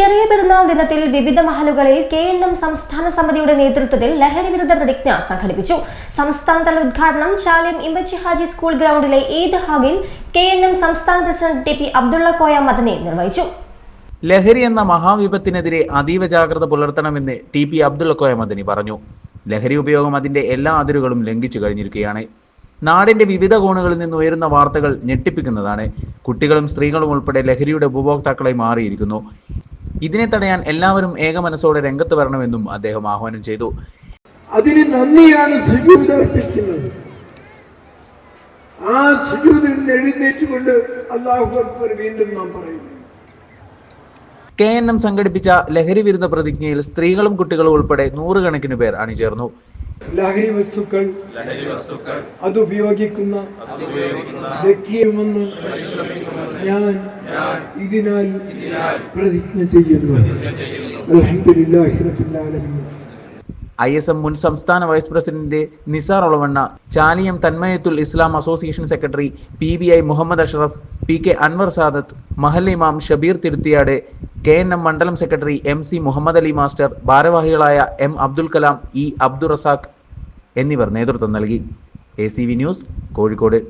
ചെറിയ പെരുന്നാൾ ദിനത്തിൽ വിവിധ മഹലുകളിൽ കെ എൻ എം സംസ്ഥാന സമിതിയുടെ നേതൃത്വത്തിൽ ലഹരി വിരുദ്ധ പ്രതിജ്ഞ സംഘടിപ്പിച്ചു. സംസ്ഥാനതല ഉദ്ഘാടനം ശാലിം ഇമ്പച്ചി ഹാജി സ്കൂൾ ഗ്രൗണ്ടിലെ ഈദ് ഹാഗിൽ കെ എൻ എം സംസ്ഥാന president T P Abdulla Koya മദനെ നിർവഹിച്ചു. ലഹരി എന്ന മഹാവിപത്തിനെതിരെ അതീവ ജാഗ്രത പുലർത്തണമെന്ന് ടി പി അബ്ദുള്ള കോയ മദനി പറഞ്ഞു. ലഹരി ഉപയോഗം അതിന്റെ എല്ലാ അതിരുകളും ലംഘിച്ചു കഴിഞ്ഞിരിക്കുകയാണ്. നാടിന്റെ വിവിധ കോണുകളിൽ നിന്ന് ഉയരുന്ന വാർത്തകൾ ഞെട്ടിപ്പിക്കുന്നതാണ്. കുട്ടികളും സ്ത്രീകളും ഉൾപ്പെടെ ലഹരിയുടെ ഉപഭോക്താക്കളായി മാറിയിരിക്കുന്നു. ഇതിനെ തടയാൻ എല്ലാവരും ഏകമനസ്സോടെ രംഗത്ത് വരണമെന്നും അദ്ദേഹം ആഹ്വാനം ചെയ്തു. അതിന് നന്ദിയാണ് സുജൂത് അർപ്പിക്കുന്നത്. ആ സുജൂതിൽ നിന്ന് എഴുന്നേറ്റുകൊണ്ട് അള്ളാഹു അക്ബർ വീണ്ടും നാം പറയുന്നു. കെ എൻ എം സംഘടിപ്പിച്ച ലഹരി വിരുദ്ധ പ്രതിജ്ഞയിൽ സ്ത്രീകളും കുട്ടികളും ഉൾപ്പെടെ നൂറുകണക്കിന് പേർ അണിചേർന്നു. ലഹരി വസ്തുക്കൾ അത് ഉപയോഗിക്കുന്ന വ്യക്തിയുമെന്ന് ഞാൻ ഇതിനാൽ പ്രതിജ്ഞ ചെയ്യുന്നു. അൽഹംദുലില്ലാഹി റബ്ബിൽ ആലമീൻ. ഐ എസ് എം മുൻ സംസ്ഥാന vice president Nisar Olavanna Chaliyam Tanmiyathul Islam association secretary P B I Muhammad Ashraf P K Anwar Sadath മഹല്ലിമാം ഇമാം Shabeer Thiruthiyad K N M മണ്ഡലം secretary M C Muhammad Ali master ഭാരവാഹികളായ M Abdul Kalam E Abdul Razak എന്നിവർ നേതൃത്വം നൽകി. A news Kozhikode.